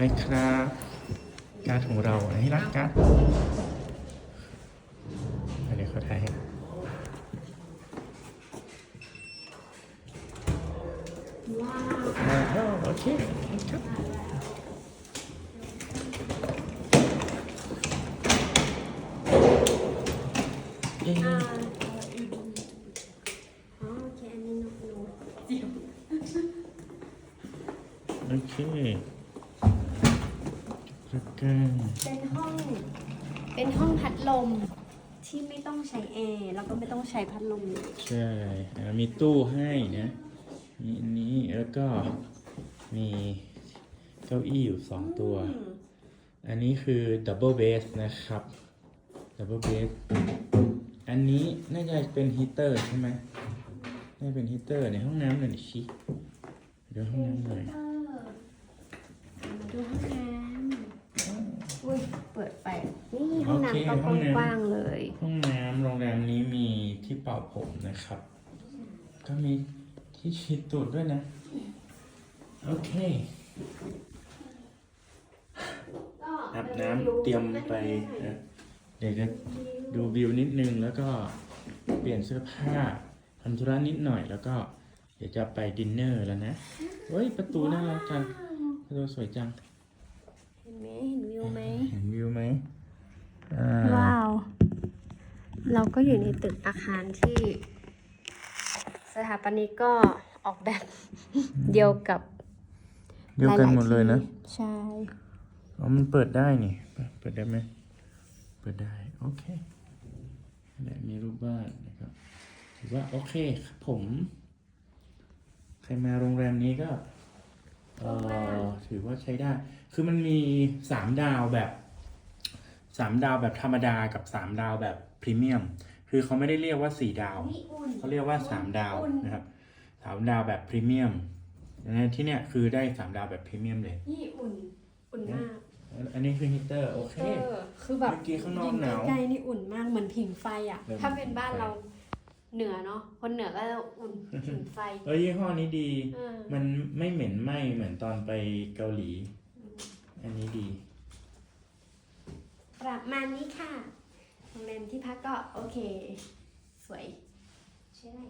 นะครับ การ์ดของเราอันนี้รักการ์ดเดี๋ยวเขาถ่ายให้อ่าโอเคครับเย้อ่าอ๋อโอเค อันนี้หนูหนูเจียวโอเคแล้วก็เป็นห้อง เป็นห้องพัดลมที่ไม่ต้องใช้แอร์แล้วก็ไม่ต้องใช้พัดลมเลยใช่อ่ามีตู้ให้นะมีอันนี้แล้วก็มีเก้าอี้อยู่สองตัวอืมอันนี้คือดับเบิลเบสนะครับดับเบิลเบสอันนี้น่าจะเป็นฮีเตอร์ใช่ไหมน่าจะเป็นฮีเตอร์ในห้องน้ำหน่อยชิเดี๋ยวห้องน้ำหน่อยเออมาดูห้องน้ำอุ้ย เปิดไฟ นี่ห้องน้ำก็กว้างๆเลย ห้องน้ำโรงแรมนี้มีที่เป่าผมนะครับ ก็มีที่ฉีดตูดด้วยนะ โอเค อาบน้ำเตรียมไปนะเดี๋ยวจะดูวิวนิดนึงแล้วก็เปลี่ยนเสื้อผ้าทำธุระนิดหน่อยแล้วก็ เดี๋ยวจะไปดินเนอร์แล้วนะเฮ้ย ประตูน่ารักจังประตูสวยจัง เห็นไหมเห็นวิว ไหมเห็นวิวไหมอ่าว้าว เราก็อยู่ในตึกอาคารที่ สถาปนิกก็ออกแบบ เดียวกับเดียวกันหมดเลยนะที่ใช่อ๋อมันเปิดได้นี่ เปิดได้ไหม เปิดได้ โอเคและมีรูปบ้านนะครับ ถือว่าโอเคครับผม ใครมาโรงแรมนี้ก็ เออถือว่าใช้ได้ คือมันมีสามดาวแบบสามดาวแบบธรรมดากับสามดาวแบบพรีเมียม คือเขาไม่ได้เรียกว่าสี่ดาวนี่อุ่นเขาเรียกว่าสามดาวอุ่นนะครับสามดาวแบบพรีเมียมนะที่เนี่ยคือได้สามดาวแบบพรีเมียมเลยนี่อุ่น อุ่นมาก อันนี้คือฮีเตอร์โอเคเออคือแบบเมื่อกี้ข้างนอกหนาวใกล้ๆนี่อุ่นมากเหมือนผิงไฟอะเริ่มถ้าเป็นบ้านไฟเรา เหนือเนาะคนเหนือก็จะอุ่นผิงไฟเอ้ยยี่ห้อนี้ดี เออมันไม่เหม็นไหม้เหมือนตอนไปเกาหลี อันนี้ดี ประมาณนี้ค่ะโรงแรมที่พักก็โอเค สวยใช่ไหม